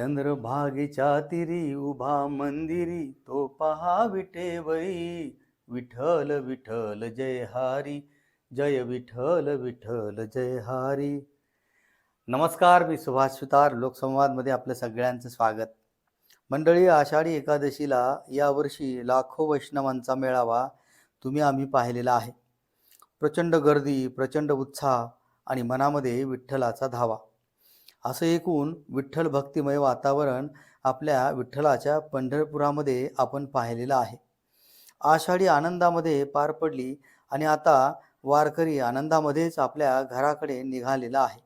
चंद्रभागेच्या तिरी उभा मंदिरी तो पहा विठेवई विठ्ठल विठ्ठल जय हारी. जय विठ्ठल विठ्ठल जय हारी. नमस्कार मी सुभाष सुतार लोकसंवादमध्ये आपलं सगळ्यांचं स्वागत. मंडळी आषाढी एकादशीला यावर्षी लाखो वैष्णवांचा मेळावा तुम्ही आम्ही पाहिलेला आहे. प्रचंड गर्दी प्रचंड उत्साह आणि मनामध्ये विठ्ठलाचा धावा. असं एकूण विठ्ठल भक्तिमय वातावरण आपल्या विठ्ठलाच्या पंढरपुरामध्ये आपण पाहिलेलं आहे. आषाढी आनंदामध्ये पार पडली आणि आता वारकरी आनंदामध्येच आपल्या घराकडे निघालेला आहे.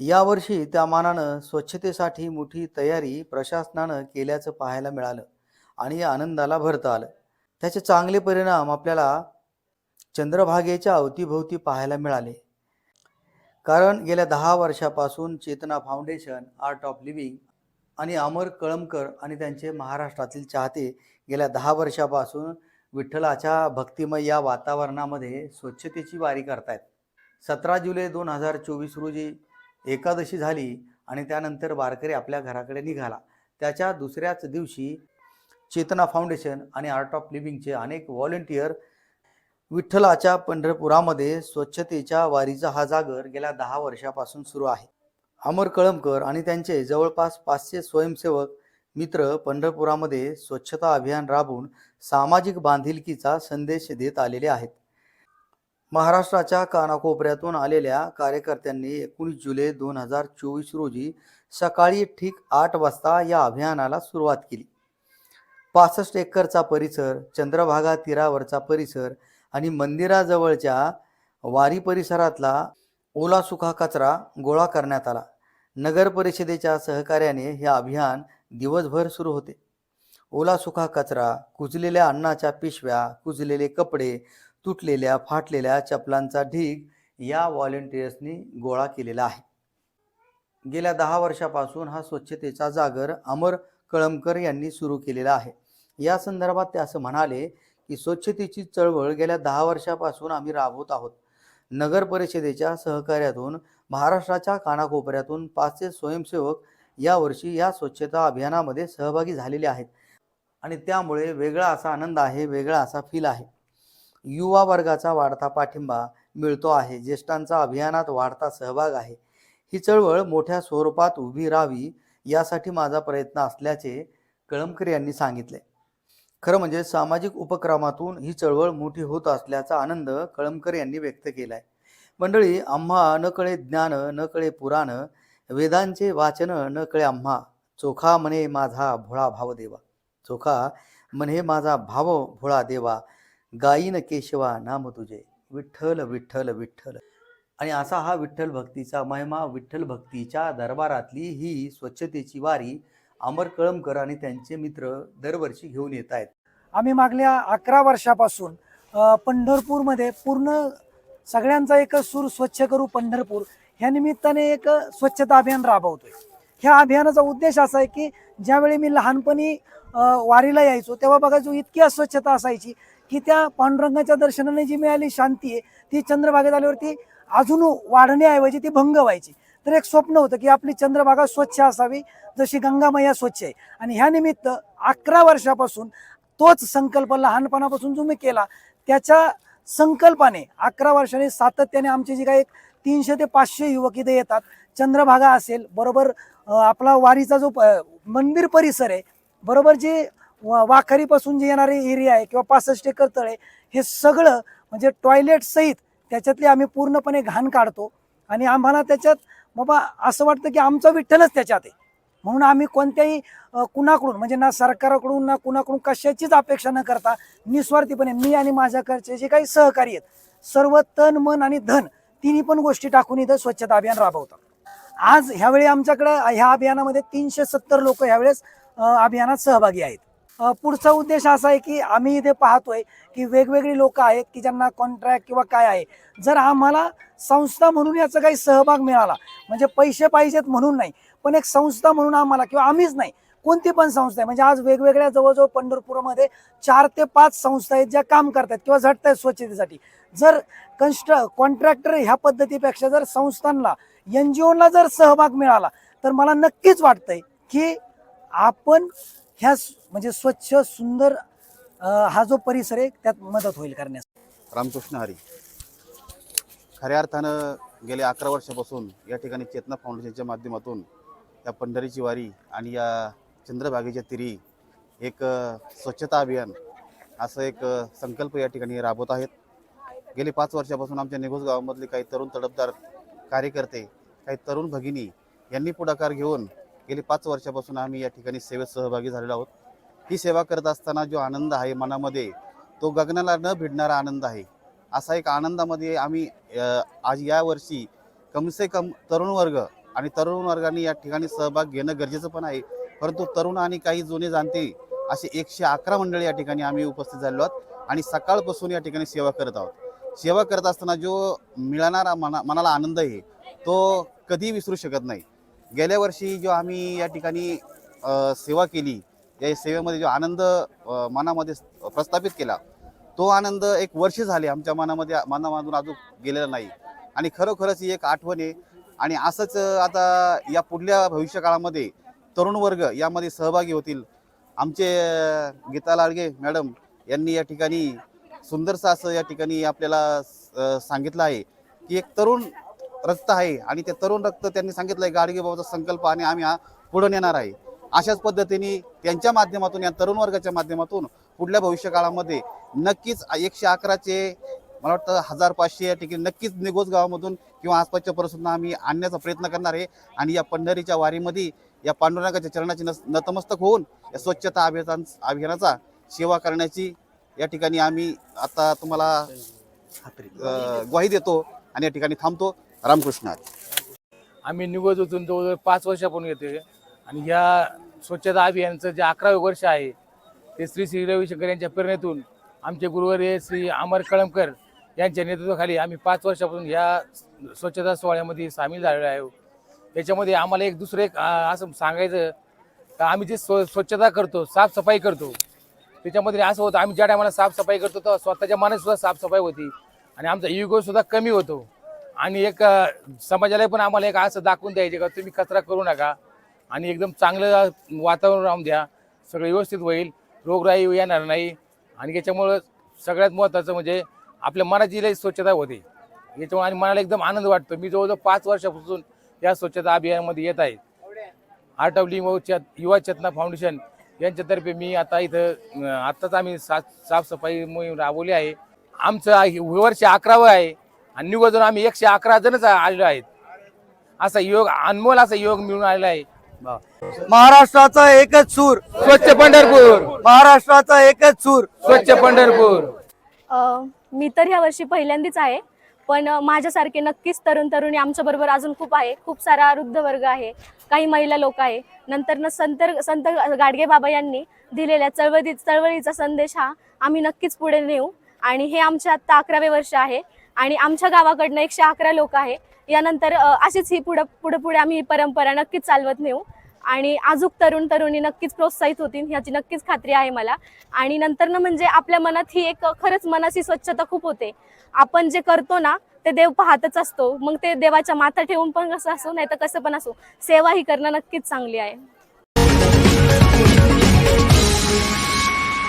यावर्षी त्या मानानं स्वच्छतेसाठी मोठी तयारी प्रशासनानं केल्याचं पाहायला मिळालं आणि आनंदाला भरता आलं त्याचे चांगले परिणाम आपल्याला चंद्रभागेच्या अवतीभोवती पाहायला मिळाले. कारण गेल्या दहा वर्षापासून Chetana foundation art of living आणि अमर कळमकर आणि त्यांचे महाराष्ट्रातील चाहते गेल्या दहा वर्षापासून विठ्ठलाच्या भक्तिमय या वातावरणामध्ये स्वच्छतेची वारी करतायत. सतरा जुलै दोन हजार चोवीस रोजी एकादशी झाली आणि त्यानंतर वारकरी आपल्या घराकडे निघाला. त्याच्या दुसऱ्याच दिवशी चेतना फाउंडेशन आणि आर्ट ऑफ लिव्हिंगचे अनेक व्हॉलेंटियर विठ्ठलाच्या पंढरपुरामध्ये स्वच्छतेच्या वारीचा हा जागर गेल्या दहा वर्षापासून सुरू आहे. अमर कळमकर आणि त्यांचे जवळपास पाचशे स्वयंसेवक मित्र पंढरपुरामध्ये स्वच्छता अभियान राबवून सामाजिक बांधिलकीचा संदेश देत आलेले आहेत. महाराष्ट्राच्या कानाकोपऱ्यातून आलेल्या कार्यकर्त्यांनी एकोणीस जुलै दोन हजार चोवीस रोजी सकाळी ठीक आठ वाजता या अभियानाला सुरुवात केली. पासष्ट एकरचा परिसर चंद्रभागा तीरावरचा परिसर आणि मंदिराजवळच्या वारी परिसरातला ओला सुखा कचरा गोळा करण्यात आला. नगर परिषदेच्या सहकार्याने हे अभियान दिवसभर सुरू होते. ओला सुखा कचरा कुजलेल्या अन्नाच्या पिशव्या कुजलेले कपडे तुटलेल्या फाटलेल्या चपलांचा ढीग या व्हॉलेंटियर्सनी गोळा केलेला आहे. गेल्या दहा वर्षापासून हा स्वच्छतेचा जागर अमर कळमकर यांनी सुरू केलेला आहे. या संदर्भात ते असं म्हणाले की स्वच्छतेची चळवळ गेल्या दहा वर्षापासून आम्ही राबवत आहोत. नगर परिषदेच्या सहकार्यातून महाराष्ट्राच्या कानाकोपऱ्यातून पाचशे स्वयंसेवक यावर्षी या स्वच्छता अभियानामध्ये सहभागी झालेले आहेत. आणि त्यामुळे वेगळा असा आनंद आहे वेगळा असा फील आहे. युवा वर्गाचा वाढता पाठिंबा मिळतो आहे ज्येष्ठांचा अभियानात वाढता सहभाग आहे. ही चळवळ मोठ्या स्वरूपात उभी राहावी यासाठी माझा प्रयत्न असल्याचे कळमकर यांनी सांगितले. खरं म्हणजे सामाजिक उपक्रमातून ही चळवळ मोठी होत असल्याचा आनंद कळमकर यांनी व्यक्त केला आहे मंडळी आम्हा न कळे ज्ञान न कळे पुराण वेदांचे वाचन न कळे आम्हा. चोखा म्हणे माझा भोळा भाव देवा. चोखा म्हणे माझा भाव भोळा देवा. गायीन केशवा नाम तुझे. विठ्ठल विठ्ठल विठ्ठल. आणि असा हा विठ्ठल भक्तीचा महिमा विठ्ठल भक्तीच्या दरबारातली ही स्वच्छतेची वारी अमर कळमकर आणि त्यांचे मित्र दरवर्षी घेऊन येत आहेत. आम्ही मागल्या अकरा वर्षापासून पंढरपूरमध्ये पूर्ण सगळ्यांचा एक सूर स्वच्छ करू पंढरपूर. ह्या निमित्ताने एक स्वच्छता अभियान राबवतोय. ह्या अभियानाचा उद्देश असा आहे की ज्यावेळी मी लहानपणी वारीला यायचो तेव्हा बघायचो इतकी अस्वच्छता असायची की त्या पांडुरंगाच्या दर्शनाने जी मिळाली शांती आहे ती चंद्रभागेत आल्यावरती अजून वाढण्याऐवजी ती भंग व्हायची. तर एक स्वप्न होतं की आपली चंद्रभागा स्वच्छ असावी जशी गंगामय्या स्वच्छ आहे. आणि ह्या निमित्त अकरा वर्षापासून तोच संकल्प लहानपणापासून जो मी केला त्याच्या संकल्पाने अकरा वर्षाने सातत्याने आमची जी काही एक तीनशे ते पाचशे युवक इथे येतात चंद्रभागा असेल बरोबर आपला वारीचा जो प- मंदिर परिसर आहे बरोबर जे वा- वाखारीपासून जे येणारे एरिया आहे किंवा पासष्ट एकर तळे हे सगळं म्हणजे टॉयलेट सहित त्याच्यातली आम्ही पूर्णपणे घाण काढतो. आणि आम्हाला त्याच्यात बाबा असं वाटतं की आमचा विठ्ठलच त्याच्यात आहे. म्हणून आम्ही कोणत्याही कुणाकडून म्हणजे ना सरकारकडून ना कुणाकडून कशाचीच अपेक्षा न करता निस्वार्थीपणे मी आणि माझ्याकडचे जे काही सहकारी आहेत सर्व तन मन आणि धन तिन्ही पण गोष्टी टाकून इथं स्वच्छता अभियान राबवतात. आज ह्यावेळी आमच्याकडं ह्या अभियानामध्ये तीनशे सत्तर लोक ह्यावेळेस अभियानात सहभागी आहेत. पुढचा उद्देश असा आहे की आम्ही इथे पाहतोय की वेगवेगळी लोक आहेत की ज्यांना कॉन्ट्रॅक्ट किंवा काय आहे. जर आम्हाला संस्था म्हणून याचा काही सहभाग मिळाला म्हणजे पैसे पाहिजेत म्हणून नाही पण एक संस्था म्हणून आम्हाला किंवा आम्हीच नाही कोणती पण संस्था आहे म्हणजे आज वेगवेगळ्या जवळजवळ पंढरपूरमध्ये चार ते पाच संस्था आहेत ज्या काम करतात किंवा झटत आहेत स्वच्छतेसाठी. जर कन्स्ट्र कॉन्ट्रॅक्टर ह्या पद्धतीपेक्षा जर संस्थांना एन जी ओला जर सहभाग मिळाला तर मला नक्कीच वाटतंय की आपण ह्या म्हणजे स्वच्छ सुंदर हा जो परिसर आहे त्यात मदत होईल करण्यास. रामकृष्ण हरी. खऱ्या अर्थानं गेल्या अकरा वर्षापासून या ठिकाणी चेतना फाउंडेशनच्या माध्यमातून या पंढरीची वारी आणि या चंद्रभागेच्या तिरी एक स्वच्छता अभियान असं एक संकल्प या ठिकाणी राबवत आहेत. गेली पाच वर्षापासून आमच्या निघोज गावामधले काही तरुण तडफदार कार्यकर्ते काही तरुण भगिनी यांनी पुढाकार घेऊन गेली पाच वर्षापासून आम्ही या ठिकाणी सेवेत सहभागी झालेलो आहोत. ही सेवा करत असताना जो आनंद आहे मनामध्ये तो गगनाला न भिडणारा आनंद आहे. असा एक आनंदामध्ये आम्ही आज या वर्षी कमसे कम तरुण वर्ग आणि तरुण वर्गाने या ठिकाणी सहभाग घेणं गरजेचं पण आहे. परंतु तरुण आणि काही जुने जाणते असे एकशे अकरा मंडळी या ठिकाणी आम्ही उपस्थित झालेलो आहोत आणि सकाळपासून या ठिकाणी सेवा करत आहोत. सेवा करत असताना जो मिळणारा मना मनाला आनंद आहे तो कधी विसरू शकत नाही. गेल्या वर्षी जो आम्ही या ठिकाणी सेवा केली या सेवेमध्ये जो आनंद मनामध्ये प्रस्थापित केला तो आनंद एक वर्ष झाले आमच्या मनामध्ये मनामधून अजून गेलेला नाही. आणि खरोखरच ही एक आठवण आहे. आणि असंच आता या पुढल्या भविष्य काळामध्ये तरुण वर्ग यामध्ये सहभागी होतील. आमचे गीता लाडगे मॅडम यांनी या ठिकाणी सुंदरसं असं या ठिकाणी आपल्याला सांगितलं आहे की एक तरुण रक्त आहे आणि ते तरुण रक्त त्यांनी सांगितलं गाडगेबाबाचा गाडगे बाबाचा संकल्प आणि आम्ही हा पुढे नेणार आहे. अशाच पद्धतीने त्यांच्या माध्यमातून या तरुण वर्गाच्या माध्यमातून पुढल्या भविष्य काळामध्ये नक्कीच एकशे अकराचे मला वाटतं हजार पाचशे या ठिकाणी नक्कीच निगोज गावामधून किंवा आसपासच्या परिसरांना आम्ही आणण्याचा प्रयत्न करणार आहे. आणि या पंढरीच्या वारीमध्ये या पांडुरंगाच्या चरणाची नस नतमस्तक होऊन या स्वच्छता अभियान अभियानाचा सेवा करण्याची या ठिकाणी आम्ही आता तुम्हाला ग्वाही देतो आणि या ठिकाणी थांबतो. रामकृष्ण आम्ही आम्ही निवडून जवळजवळ पाच वर्षापूर्वी येते आणि ह्या स्वच्छता अभियानचं जे अकरावे वर्ष आहे ते श्री श्री रविशंकर यांच्या प्रेरणेतून आमचे गुरुवर्य श्री अमर कळमकर यांच्या नेतृत्वाखाली आम्ही पाच वर्षापासून ह्या स्वच्छता सोहळ्यामध्ये सामील झालेलो आहे. त्याच्यामध्ये आम्हाला एक दुसरं एक असं सांगायचं का आम्ही जे स्व स्वच्छता करतो साफसफाई करतो त्याच्यामध्ये असं होतं आम्ही ज्या टायमाला साफसफाई करतो तर स्वतःच्या मनात सुद्धा साफसफाई होती. आणि आमचा युगोसुद्धा कमी होतो. आणि एक समाजाला पण आम्हाला एक असं दाखवून द्यायचे का तुम्ही कचरा करू नका आणि एकदम चांगलं वातावरण राहून द्या सगळं व्यवस्थित होईल रोगराई येणार नाही आणि याच्यामुळं सगळ्यात महत्त्वाचं म्हणजे आपल्या मनाची लई स्वच्छता होते. याच्यामुळे आणि मनाला एकदम आनंद वाटतो. मी जवळजवळ पाच वर्षापासून या स्वच्छता अभियानामध्ये येत आहे. आर्ट ऑफ लिंग युवा चेतना फाउंडेशन यांच्यातर्फे मी आता इथं आत्ताच आम्ही साफ साफसफाई मोहीम राबवली आहे. आमचं हे वर्ष अकरावं आहे. आणि निवडून आम्ही एकशे अकरा जणच आलेलो आहेत. असा योग अनमोल असा योग मिळून आलेला आहे. महाराष्ट्राचा एकच सूर. स्वच्छ पंढरपूर. महाराष्ट्राचा एकच सूर. स्वच्छ पंढरपूर. मी तर ह्या वर्षी पहिल्यांदीच आहे पण माझ्यासारखे नक्कीच तरुण तरुणी आमच्याबरोबर अजून खूप आहे. खूप सारा वृद्ध वर्ग आहे काही महिला लोक आहे. नंतर न संत संत गाडगे बाबा यांनी दिलेल्या चळवळी चळवळीचा संदेश हा आम्ही नक्कीच पुढे नेऊ. आणि हे आमचे आत्ता अकरावे वर्ष आहे. आणि आमच्या गावाकडनं एकशे अकरा लोक आहे. यानंतर अशीच ही पुढं पुढे पुढे आम्ही ही परंपरा नक्कीच चालवत नेऊ. आणि आजूक तरुण तरुणी नक्कीच प्रोत्साहित होतील ह्याची नक्कीच खात्री आहे मला. आणि नंतर ना म्हणजे आपल्या मनात ही एक खरंच मनाची स्वच्छता खूप होते. आपण जे करतो ना ते देव पाहतच असतो. मग ते देवाच्या माथा ठेवून पण कसं असो नाही तर कसं पण असो सेवा ही करणं नक्कीच चांगली आहे.